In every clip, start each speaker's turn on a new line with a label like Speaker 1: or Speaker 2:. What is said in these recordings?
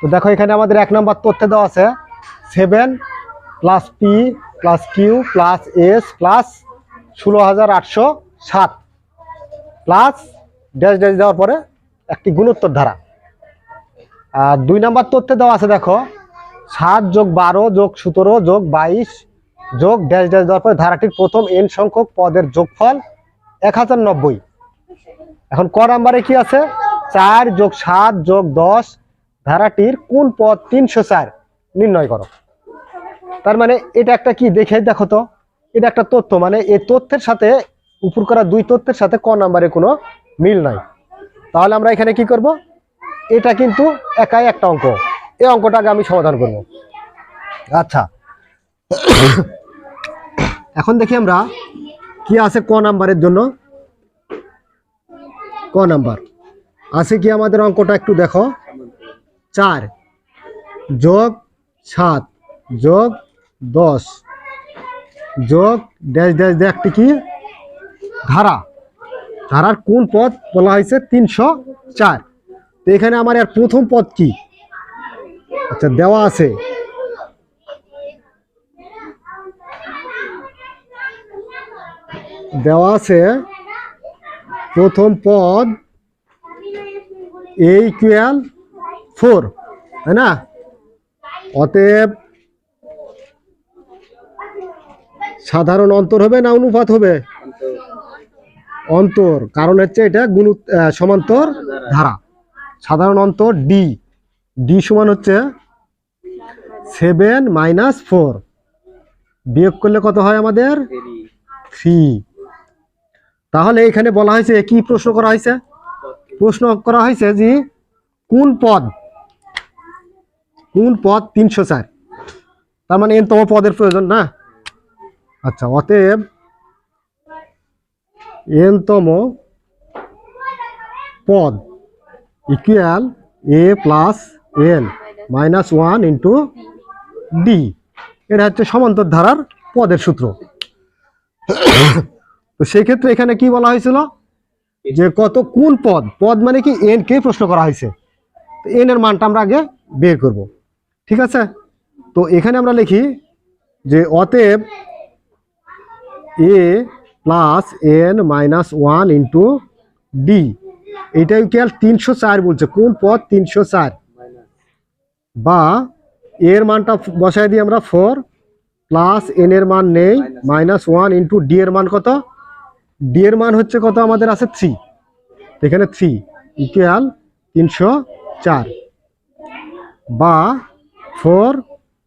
Speaker 1: তো দেখো এখানে আমাদের এক নম্বর তথ্য দেওয়া আছে seven plus P plus Q plus S plus ষোলো হাজার আটশো সাত প্লাস ড্যাশ ড্যাশ দেওয়ার পরে একটি গুণোত্তর ধারা। আর দুই নম্বর তথ্যে দেওয়া আছে দেখো, সাত যোগ বারো যোগ সতেরো যোগ বাইশ যোগ ড্যাশ ড্যাশ দেওয়ার পরে ধারাটির প্রথম এন সংখ্যক পদের যোগফল এক হাজার নব্বই। এখন ক নাম্বারে কি আছে? চার যোগ সাত যোগ দশ ধারাটির কোন পদ তিনশো চার নির্ণয় করো। তার মানে এটা একটা কি? দেখে দেখো তো। এটা একটা তথ্য মানে এই তথ্যের সাথে, উপর করা দুই তথ্যের সাথে ক নাম্বারে কোনো মিল নাই। তাহলে আমরা এখানে কি করব? এটা কিন্তু একাই একটা অঙ্ক। এই অঙ্কটাকে আমি সমাধান করব। আচ্ছা। এখন দেখি আমরা কি আছে ক নাম্বারের জন্য। ক নাম্বার। আছে কি আমাদের অঙ্কটা একটু দেখো। চার। যোগ সাত। যোগ দশ। যোগ ড্যাশ ড্যাশ একটি কি? ধারা। ধারার কোন পদ বলা হয়েছে? তিনশো চার। তো এখানে আমার এর প্রথম পদ কি? আচ্ছা দেওয়া আছে। দেওয়া আছে প্রথম পদ এই ইকুয়াল ফোর, তাই না? অতএব সাধারণ অন্তর হবে না অনুপাত হবে? অন্তর, কারণ হচ্ছে এটা গুণ সমান্তর ধারা। সাধারণ অন্তর ডি ডি সমান হচ্ছে সেভেন মাইনাস ফোর বিয়োগ করলে কত হয় আমাদের? থ্রি তাহলে এখানে বলা হয়েছে, কি প্রশ্ন করা হয়েছে? প্রশ্ন করা হয়েছে যে কোন পদ কোন পদ তিনশো চার? তার মানে এনতম পদের প্রয়োজন না? আচ্ছা অতএব এনতম পদ equal A plus N minus one into D এটা হচ্ছে সমান্তর ধারার পদের সূত্র। তো সেক্ষেত্রে এখানে কি বলা হয়েছিল? যে কত কোন পদ? পদ মানে কি এন কে প্রশ্ন করা হয়েছে। তো এন এর মানটা আমরা আগে বের করব। ঠিক আছে? তো এখানে আমরা লিখি যে অতএব A plus N minus one into D. এটা ইকুয়াল তিনশো চার বলছে? কোন পদ? তিনশো চার। বা এর মানটা বসায় দিই আমরা ফোর প্লাস এন এর মান নেই, মাইনাস ওয়ান ইন্টু ডি এর মান কত? ডি এর মান হচ্ছে কত? আমাদের আছে থ্রি। এখানে থ্রি, ইকুয়াল তিনশো চার। বা ফোর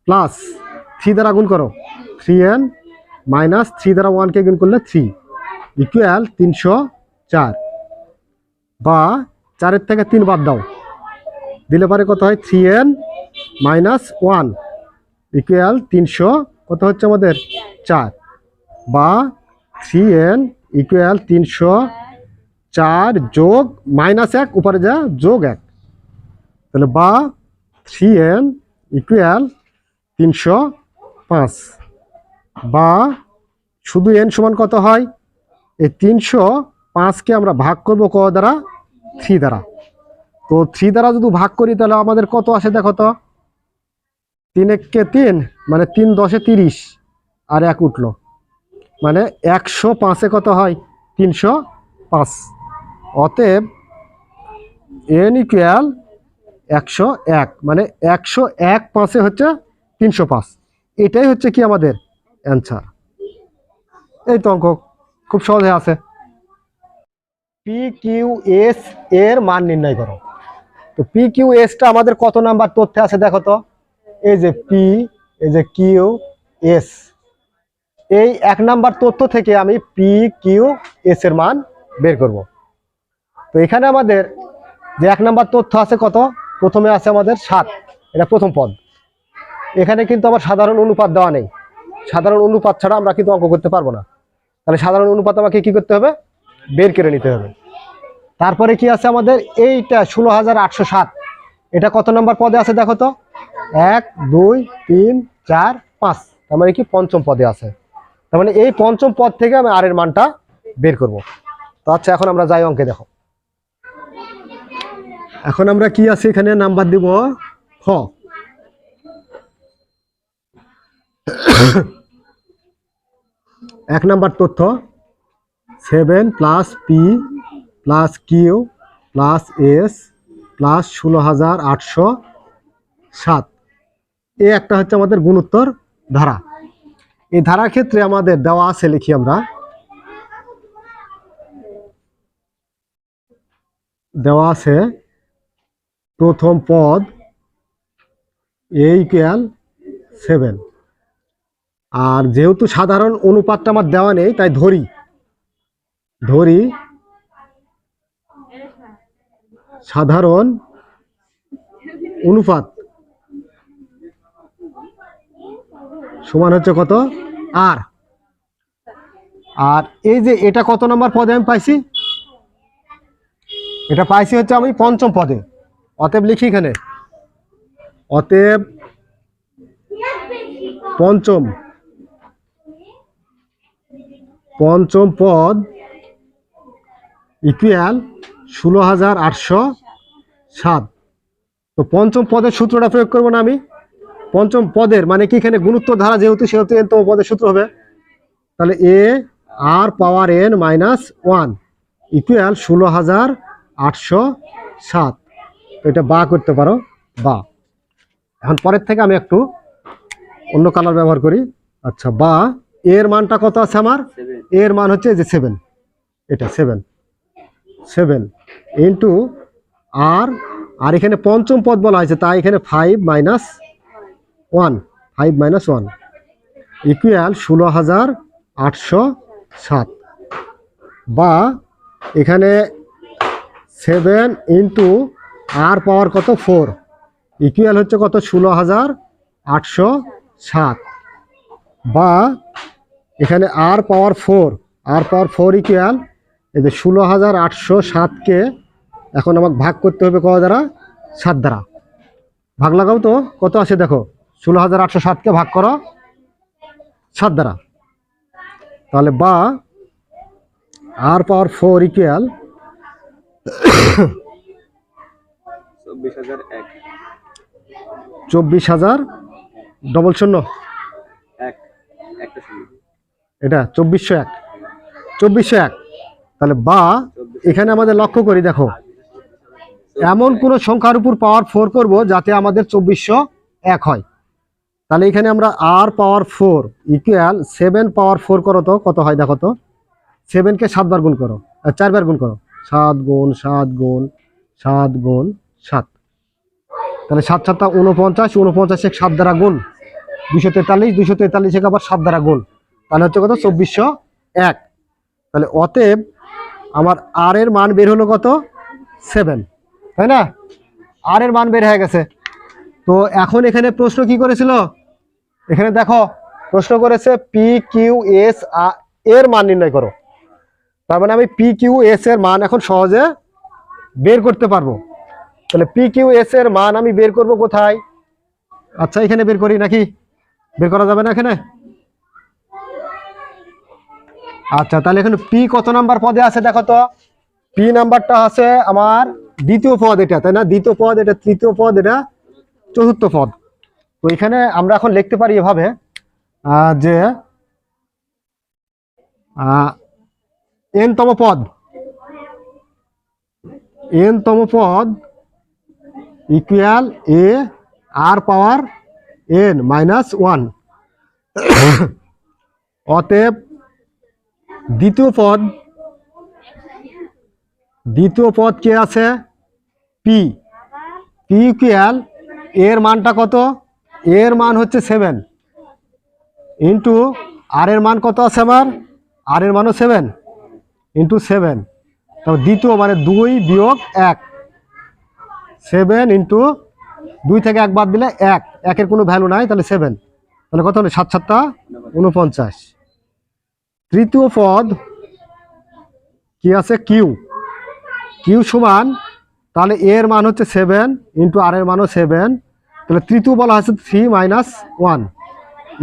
Speaker 1: প্লাস থ্রি দ্বারা গুণ করো। থ্রি এন মাইনাস থ্রি দ্বারা ওয়ানকে গুণ করলে থ্রি। ইকুয়াল তিনশো চার। বা চারের থেকে তিন বাদ দাও। দিলে পরে কত হয়? Three N minus one. Equal তিনশো কত হচ্ছে আমাদের? চার। বা থ্রি এন ইকুয়াল তিনশো চার যোগ মাইনাস এক, উপরে যা যোগ এক। তাহলে বা থ্রি এন ইকুয়াল তিনশো পাঁচ বা শুধু এন সমান কত হয়? এই তিনশো পাঁচকে আমরা ভাগ করব ক দ্বারা? থ্রি দ্বারা। তো থ্রি দ্বারা যদি ভাগ করি, তাহলে আমাদের কত আসে দেখো তো? তিন এককে তিন মানে তিন দশে তিরিশ, আর এক উঠল। মানে একশো পাঁচে কত হয়? তিনশো পাঁচ। অতএব এন ইকুয়াল একশো এক মানে একশো এক পাঁচে হচ্ছে তিনশো পাঁচ। এটাই হচ্ছে কি আমাদের অ্যান্সার এই তো অঙ্ক, খুব সহজে আছে। পি কিউ এস এর মান নির্ণয় করো। তো পি কিউ এসটা আমাদের কত নাম্বার তথ্যে আছে দেখো তো? এই যে পি এই যে কিউ এস এই এক নাম্বার তথ্য থেকে আমি পি কিউ এস এর মান বের করব। তো এখানে আমাদের যে এক নাম্বার তথ্য আছে কত? প্রথমে আছে আমাদের সাত। এটা প্রথম পদ। এখানে কিন্তু আমার সাধারণ অনুপাত দেওয়া নেই। সাধারণ অনুপাত ছাড়া আমরা কিন্তু অঙ্ক করতে পারব না। তাহলে সাধারণ অনুপাত আমাকে কি করতে হবে? বের করে নিতে হবে। তারপরে কি আছে আমাদের? এইটা ষোলো হাজার আটশো সাত। এটা কত নম্বর পদে আছে দেখো তো? এক, দুই, তিন, চার, পাঁচ। তার মানে কি পঞ্চম পদে আছে। তার মানে এই পঞ্চম পদ থেকে আমি আর এর মানটা বের করব। তো আচ্ছা এখন আমরা যাই অঙ্কে দেখো। এখন আমরা কি আছে এখানে? নাম্বার দিব। খ। এক নাম্বার তথ্য। Seven plus P plus Q plus S plus ষোলো হাজার আটশো সাত। এ একটা হচ্ছে আমাদের গুণোত্তর ধারা। এই ধারার ক্ষেত্রে আমাদের দেওয়া আছে লিখি আমরা। দেওয়া আছে প্রথম পদ এ ইকুয়াল সেভেন আর যেহেতু সাধারণ অনুপাতটা আমার দেওয়া নেই, তাই ধরি। ধরি। সাধারণ অনুপাত সমান হচ্ছে কত? আর আর এই যে এটা কত নম্বর পদে আমি পাইছি? এটা পাইছি হচ্ছে আমি পঞ্চম পদে। অতএব লিখি এখানে। অতএব পঞ্চম। পঞ্চম পদ ইকুয়াল ষোলো হাজার আটশো সাত। তো পঞ্চম পদের সূত্রটা প্রয়োগ করব না আমি। পঞ্চম পদের মানে কি এখানে গুরুত্ব ধারা যেহেতু, সেহেতু এনতম পদের সূত্র হবে। তাহলে A, R power N minus one equal ষোলো হাজার আটশো সাত। এটা বা করতে পারো বা। এখন পরের থেকে আমি একটু অন্য কালার ব্যবহার করি। আচ্ছা বা। এর মানটা কত আছে আমার? এর মান হচ্ছে যে সেভেন এটা সেভেন সেভেন ইন্টু আর আর এখানে পঞ্চম পদ বলা হয়েছে তাই এখানে five minus one five minus one equal ষোলো হাজার আটশো সাত। বা এখানে সেভেন ইন্টু আর পাওয়ার কত? ফোর। ইকুয়াল হচ্ছে কত? ষোলো হাজার আটশো সাত। বা এখানে R power four R power four equal এই যে ষোলো হাজার আটশো সাতকে এখন আমাকে ভাগ করতে হবে কত দ্বারা? সাত দ্বারা। ভাগ লাগাও তো, কত আছে দেখো? ষোলো হাজার আটশো সাতকে ভাগ করো, সাত দ্বারা। তাহলে বা আর পাওয়ার ফোর ইকুয়াল
Speaker 2: চব্বিশ হাজার এক।
Speaker 1: চব্বিশ হাজার ডবল শূন্য?
Speaker 2: এক একটা শূন্য।
Speaker 1: এটা চব্বিশশো এক। চব্বিশশো এক। তাহলে বা এখানে আমাদের লক্ষ্য করি দেখো। এমন কোনো সংখ্যার উপর পাওয়ার ফোর করব যাতে আমাদের চব্বিশশো এক হয়। তাহলে এখানে আমরা R power four equal seven power four করো তো কত হয় দেখো তো? সেভেনকে সাতবার গুণ করো আর চারবার গুণ করো। সাত গুণ সাত গুণ সাত গুণ। সাত। তাহলে সাত সাতটা উনপঞ্চাশ উনপঞ্চাশ এক সাত দ্বারা গুণ। দুশো তেতাল্লিশ দুশো তেতাল্লিশ এক আবার সাত দ্বারা গুণ। তাহলে হচ্ছে কত? চব্বিশশো এক। তাহলে অতএব আমার আর এর মান বের হলো কত? সেভেন তাই না? আর এর মান বের হয়ে গেছে। তো এখন এখানে প্রশ্ন কি করেছিল? এখানে দেখো, প্রশ্ন করেছে পি কিউ এস এর মান নির্ণয় করো। তার মানে আমি পি কিউ এস এর মান এখন সহজে বের করতে পারব। তাহলে পি কিউ এস এর মান আমি বের করব কোথায়? আচ্ছা এখানে বের করি নাকি? বের করা যাবে না এখানে? আচ্ছা তাহলে এখানে পি কত নাম্বার পদে আছে দেখো তো? পি নাম্বারটা আছে আমার দ্বিতীয় পদ এটা, তাই না? দ্বিতীয় পদ এটা, তৃতীয় পদ এটা, চতুর্থ পদ। তো এখানে আমরা এখন লিখতে পারি এভাবে যে এন তম পদ। এন তম পদ equal A R power N minus one অতএব দ্বিতীয় পদ দ্বিতীয় পদ কে আছে? পি পি ইকুয়াল এর মানটা কত? এর মান হচ্ছে সেভেন ইন্টু আর এর মান কত আছে আমার আর এর মানও সেভেন ইন্টু সেভেন দ্বিতীয় মানে দুই বিয়োগ এক। সেভেন ইন্টু দুই থেকে এক বাদ দিলে এক। একের কোনো ভ্যালু নাই, তাহলে সেভেন। তাহলে কত হলো? সাত সাতটা উনপঞ্চাশ তৃতীয় পদ কি আছে? কিউ। কিউ সমান, তাহলে এ এর মান হচ্ছে সেভেন ইন্টু আর এর মানও সেভেন। তাহলে তৃতীয় বলা হচ্ছে three minus one.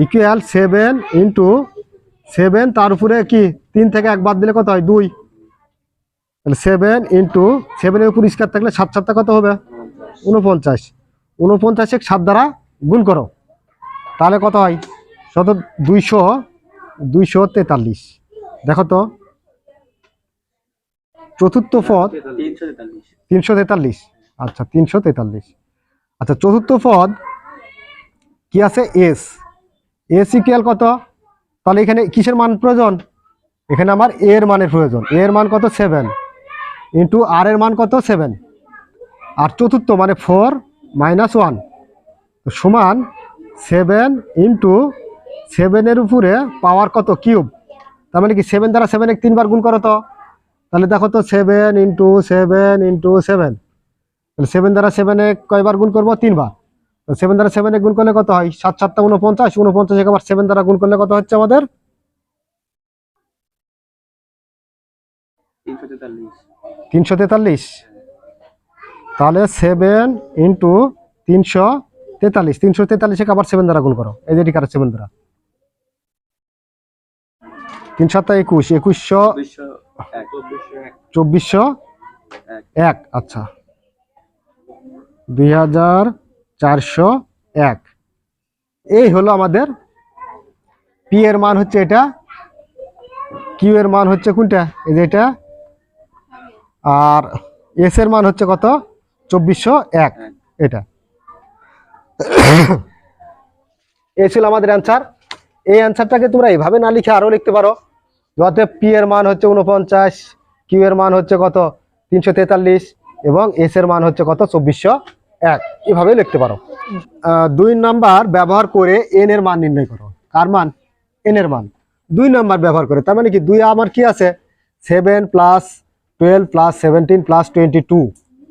Speaker 1: Equal seven into seven, তার উপরে কি? তিন থেকে এক বাদ দিলে কত হয়? দুই। তাহলে সেভেন ইন্টু সেভেনের উপর স্কোয়ার থাকলে সাত সাতটা কত হবে? উনপঞ্চাশ উনপঞ্চাশে সাত দ্বারা গুণ করো। তাহলে কত হয়? শত দুইশো দুইশো তেতাল্লিশ। দেখো তো। চতুর্থ পদ
Speaker 2: তিনশো তেতাল্লিশ।
Speaker 1: আচ্ছা তিনশো তেতাল্লিশ। আচ্ছা চতুর্থ পদ কি আছে? এস এস ইকুয়াল কত? তাহলে এখানে কিসের মান প্রয়োজন? এখানে আমার এর মানের প্রয়োজন। এর মান কত? সেভেন ইন্টু আর এর মান কত? সেভেন। আর চতুর্থ মানে ফোর মাইনাস ওয়ান। সমান সেভেন ইন্টু সেভেনের উপরে পাওয়ার কত? কিউব। তার মানে কি সেভেন দ্বারা সেভেন এক তিনবার গুণ করো তো? তাহলে দেখো তো seven into seven into seven. তাহলে সেভেন দ্বারা সেভেনে কয়বার গুণ করব? তিনবার। তো সেভেন দ্বারা সেভেনে গুণ করলে কত হয়? সাত, সাতটা উনপঞ্চাশ উনপঞ্চাশ আবার সেভেন দ্বারা গুণ করলে কত হচ্ছে আমাদের?
Speaker 2: তিনশো তেতাল্লিশ।
Speaker 1: তাহলে সেভেন ইন্টু তিনশো তেতাল্লিশ। তিনশো তেতাল্লিশে আবার সেভেন দ্বারা গুণ করো। এই যে এটি কারও সেভেন দ্বারা। তিন সাতটা একুশ। একুশশো
Speaker 2: চব্বিশশো এক।
Speaker 1: আচ্ছা। দুই হাজার চারশো এক। এই হলো আমাদের পি এর মান হচ্ছে এটা। কিউ এর মান হচ্ছে কোনটা? এই যে এটা। আর এস এর মান হচ্ছে কত? চব্বিশশো এক।
Speaker 2: এক।
Speaker 1: এটা। এই ছিল আমাদের অ্যান্সার এই অ্যান্সারটাকে তোমরা এইভাবে না লিখে আরও লিখতে পারো। যাতে পি এর মান হচ্ছে উনপঞ্চাশ কিউ এর মান হচ্ছে কত? তিনশো তেতাল্লিশ এবং এস এর মান হচ্ছে কত? চব্বিশশো এক। এভাবে লিখতে পারো। দুই নাম্বার ব্যবহার করে এন এর মান নির্ণয় করো। কার মান? এন এর মান। দুই নাম্বার ব্যবহার করে। তার মানে কি? দুই আমার কি আছে? Seven plus twelve plus seventeen plus twenty two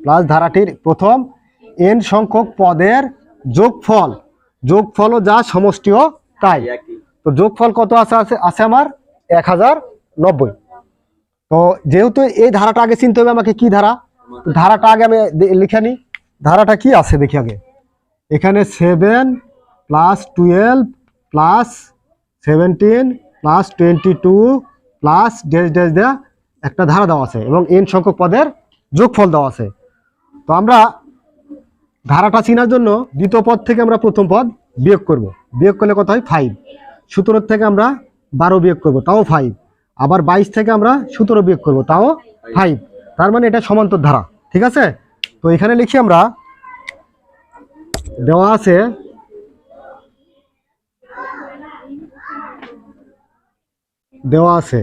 Speaker 1: plus ধারাটির প্রথম এন সংখ্যক পদের যোগফল। যোগফলও যা সমষ্টিও তাই। তো যোগফল কত আছে আছে আছে আমার এক হাজার নব্বই। তো যেহেতু এই ধারাটা আগে চিনতে হবে আমাকে কি ধারা ধারাটা আগে আমি লিখে নিই। ধারাটা কি আছে দেখি আগে। এখানে seven plus twelve plus seventeen plus twenty two plus dash dash দেওয়া একটা ধারা দেওয়া আছে এবং এন সংখ্যক পদের যোগফল দেওয়া আছে। তো আমরা ধারাটা চিনার জন্য দ্বিতীয় পদ থেকে আমরা প্রথম পদ বিয়োগ করব। বিয়োগ করলে কত হয়? ফাইভ সতেরোর থেকে আমরা বারো বিয়োগ করব, তাও ফাইভ আবার বাইশ থেকে আমরা সতেরো বিয়োগ করব, তাও ফাইভ তার মানে এটা সমান্তর ধারা, ঠিক আছে? তো এখানে লিখি আমরা, দেওয়া আছে দেওয়া আছে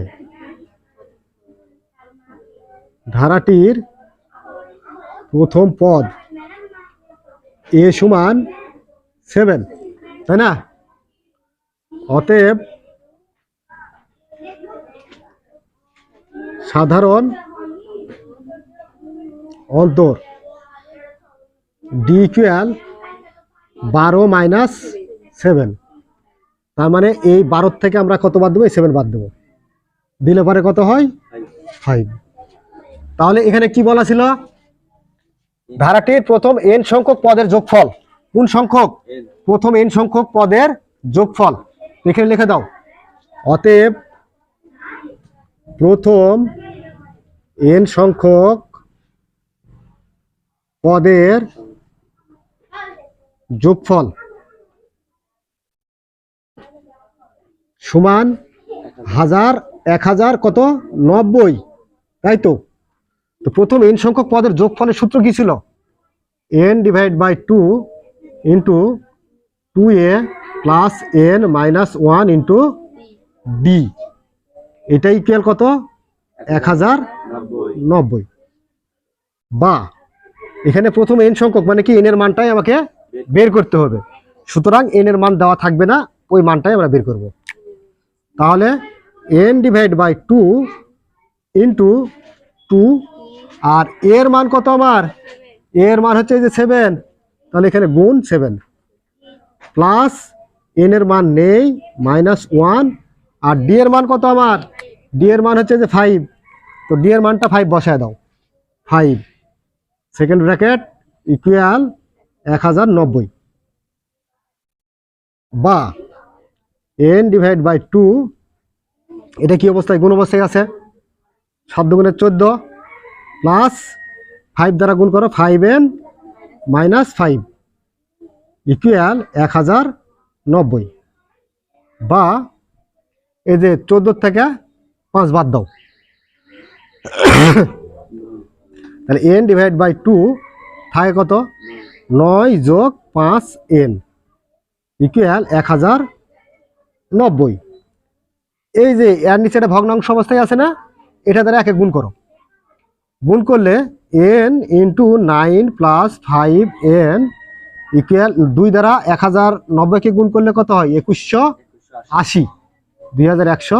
Speaker 1: ধারাটির প্রথম পদ এ সমান সেভেন তাই না? অতএব সাধারণ অন্তর ডি ইকুয়াল বারো মাইনাস সেভেন তার মানে এই বারোর থেকে আমরা কত বাদ দেবো? এই সেভেন বাদ দেবো। দিলে পরে কত হয়?
Speaker 2: ফাইভ
Speaker 1: ফাইভ তাহলে এখানে কি বলা ছিল? ধারাটির প্রথম এন সংখ্যক পদের যোগফল। কোন সংখ্যক? প্রথম এন সংখ্যক পদের যোগফল। এখানে লিখে দাও। অতএব প্রথম এন সংখ্যক পদের যোগফল সমান হাজার এক হাজার কত? নব্বই। তাই তো? তো প্রথম এন সংখ্যক পদের যোগফলের সূত্র কি ছিল? N divide by two into two A plus N minus one into B এটা ইকুয়াল কত? এক হাজার
Speaker 2: নব্বই।
Speaker 1: বা, এখানে প্রথম এন সংখ্যক মানে কি? এন এর মানটাই আমাকে বের করতে হবে। সুতরাং এন এর মান দেওয়া থাকবে না, ওই মানটাই আমরা বের করব। তাহলে N divide by two into two R এর মান কত আমার? এর মান হচ্ছে যে সেভেন তাহলে এখানে গুণ সেভেন প্লাস এন এর মান নেই মাইনাস ওয়ান আর ডি এর মান কত আমার? ডি এর মান হচ্ছে যে ফাইভ তো ডি এর মানটা ফাইভ বসায় দাও। ফাইভ সেকেন্ড ব্র্যাকেট ইকুয়াল এক হাজার নব্বই। বা এন ডিভাইড বাই টু এটা কি অবস্থায় গুণ অবস্থায় আছে? সাত দুগুণের চোদ্দ। প্লাস ফাইভ দ্বারা গুণ করো five N minus five equal এক হাজার নব্বই। বা এই যে চোদ্দ থেকে পাঁচ বাদ দাও। তাহলে এন ডিভাইড বাই টু থাকে কত? নয় যোগ পাঁচ এন ইকুয়াল এক হাজার নব্বই। এই যে এর নিচে একটা ভগ্নাংশ অবস্থায় আছে না, এটা দ্বারা একে গুণ করো। গুণ করলে N into nine plus five N equal দুই দ্বারা এক হাজার নব্বইকে গুণ করলে কত হয়? একুশশো
Speaker 2: আশি।
Speaker 1: দুই হাজার একশো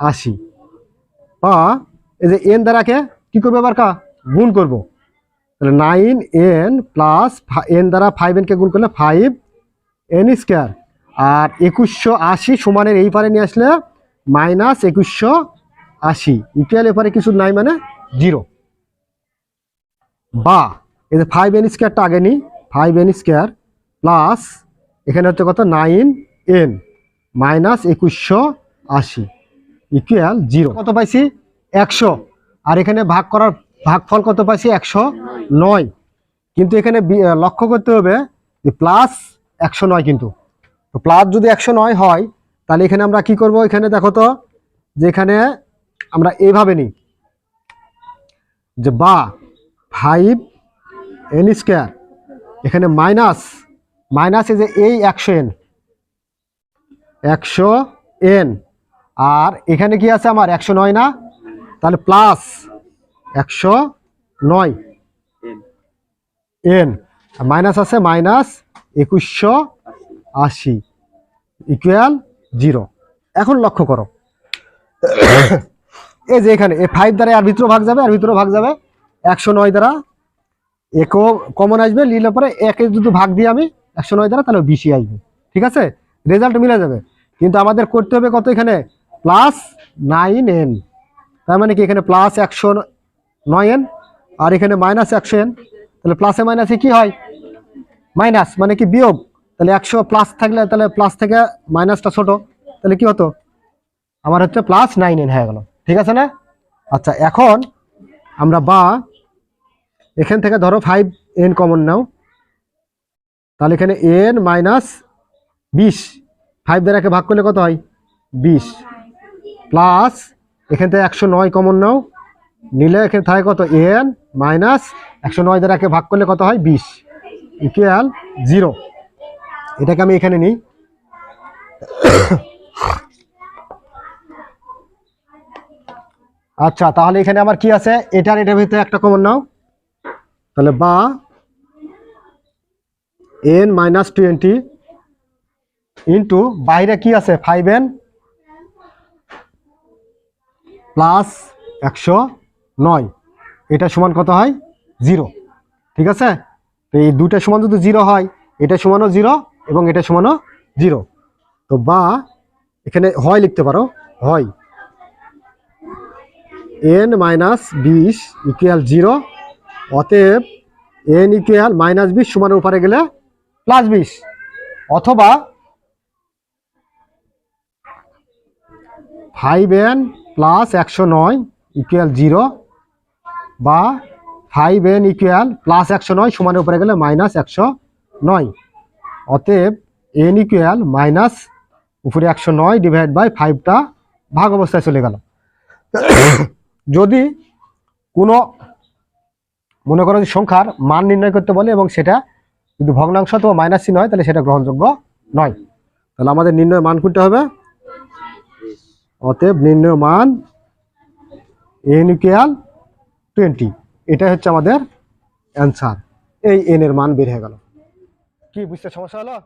Speaker 1: আশি। বা এই যে এন দ্বারাকে কি করব এবার কা? গুণ করব। তাহলে নাইন এন প্লাস এন দ্বারা ফাইভ এনকে গুণ করলে ফাইভ এন স্কোয়ার আর একুশশো আশি সমানের এই পারে নিয়ে আসলে মাইনাস একুশশো আশি। ইকুয়াল এপারে কিছু নাই মানে জিরো বা, এই যে ফাইভ এন স্কোয়ারটা আগে নিই ফাইভ এন স্কোয়ার প্লাস এখানে হচ্ছে কত? নাইন এন মাইনাস একুশশো আশি ইকুয়াল জিরো কত পাইছি? একশো। আর এখানে ভাগ করার ভাগফল কত পাইছি? একশো নয়। কিন্তু এখানে লক্ষ্য করতে হবে যে প্লাস একশো নয় কিন্তু। তো প্লাস যদি একশো নয় হয়, তাহলে এখানে আমরা কি করব? এখানে দেখো তো যে এখানে আমরা এইভাবে নিই। যে বা ফাইভ এন স্কোয়ার। এখানে মাইনাস মাইনাস এই যে এই একশো এন। একশো এন। আর এখানে কি আছে আমার? একশো নয় না? তাহলে প্লাস একশো নয়।
Speaker 2: এন।
Speaker 1: মাইনাস আছে মাইনাস একুশশো আশি। ইকুয়াল জিরো এখন লক্ষ্য করো। এই যে এখানে এ ফাইভ দ্বারা আর ভিতরে ভাগ যাবে আর ভিতরে ভাগ যাবে। একশো নয় দ্বারা একও কমন আসবে, নিলে পরে একে যদি ভাগ দিই আমি, একশো নয় দ্বারা, তাহলে বিশি আসবে। ঠিক আছে? রেজাল্ট মিলে যাবে। কিন্তু আমাদের করতে হবে কত এখানে? Plus nine N. তার মানে কি এখানে প্লাস একশো নয় এন আর এখানে মাইনাস একশো এন। তাহলে প্লাসে মাইনাসে কি হয়? মাইনাস মানে কি বিয়োগ? তাহলে একশো প্লাস থাকলে, তাহলে প্লাস থেকে মাইনাসটা ছোট। তাহলে কি হতো? আমার হচ্ছে প্লাস নাইন এন হয়ে গেল। ঠিক আছে না? আচ্ছা এখন আমরা বা এখান থেকে ধরো ফাইভ এন কমন নাও। তাহলে এখানে এন মাইনাস বিশ। ফাইভ দ্বারাকে ভাগ করলে কত হয়? বিশ। প্লাস এখান থেকে একশো নয় কমন নাও। নিলে এখানে থাকে কত? এন মাইনাস একশো নয় দ্বারাকে ভাগ করলে কত হয়? বিশ। ইকুয়াল জিরো এটাকে আমি এখানে নিই। আচ্ছা তাহলে এখানে আমার কি আছে? এটার এটার ভিতরে একটা কমন নাও। তাহলে বা এন মাইনাস টোয়েন্টি ইন্টু বাইরে কি আছে? ফাইভ এন প্লাস একশো নয়। এটা সমান কত হয়? জিরো ঠিক আছে? তো এই দুটা সমান যদি জিরো হয়, এটা সমানও জিরো এবং এটা সমানও জিরো তো বা এখানে হয় লিখতে পারো, হয়। এন মাইনাস বিশ ইকুয়াল জিরো অতএব এন ইকুয়াল মাইনাস বিশ সমানের উপরে গেলে প্লাস বিশ। অথবা ফাইভ এন প্লাস একশো নয় ইকুয়াল জিরো বা ফাইভ এন ইকুয়াল প্লাস একশো নয় সমানের উপরে গেলে মাইনাস একশো নয়। অতএব এন ইকুয়াল মাইনাস উপরে একশো নয় ডিভাইড বাই ফাইভটা ভাগ অবস্থায় চলে গেল। যদি কোনো মনে করো যে সংখ্যার মান নির্ণয় করতে বলে এবং সেটা যদি ভগ্নাংশ অথবা মাইনাস চিহ্ন হয় তাহলে সেটা গ্রহণযোগ্য নয়। তাহলে আমাদের নির্ণয় মান করতে হবে? অতএব নির্ণয় মান এন ইকুয়াল টোয়েন্টি এটাই হচ্ছে আমাদের অ্যান্সার এই এন এর মান বের হয়ে গেল। কি, বুঝতে সমস্যা হলো?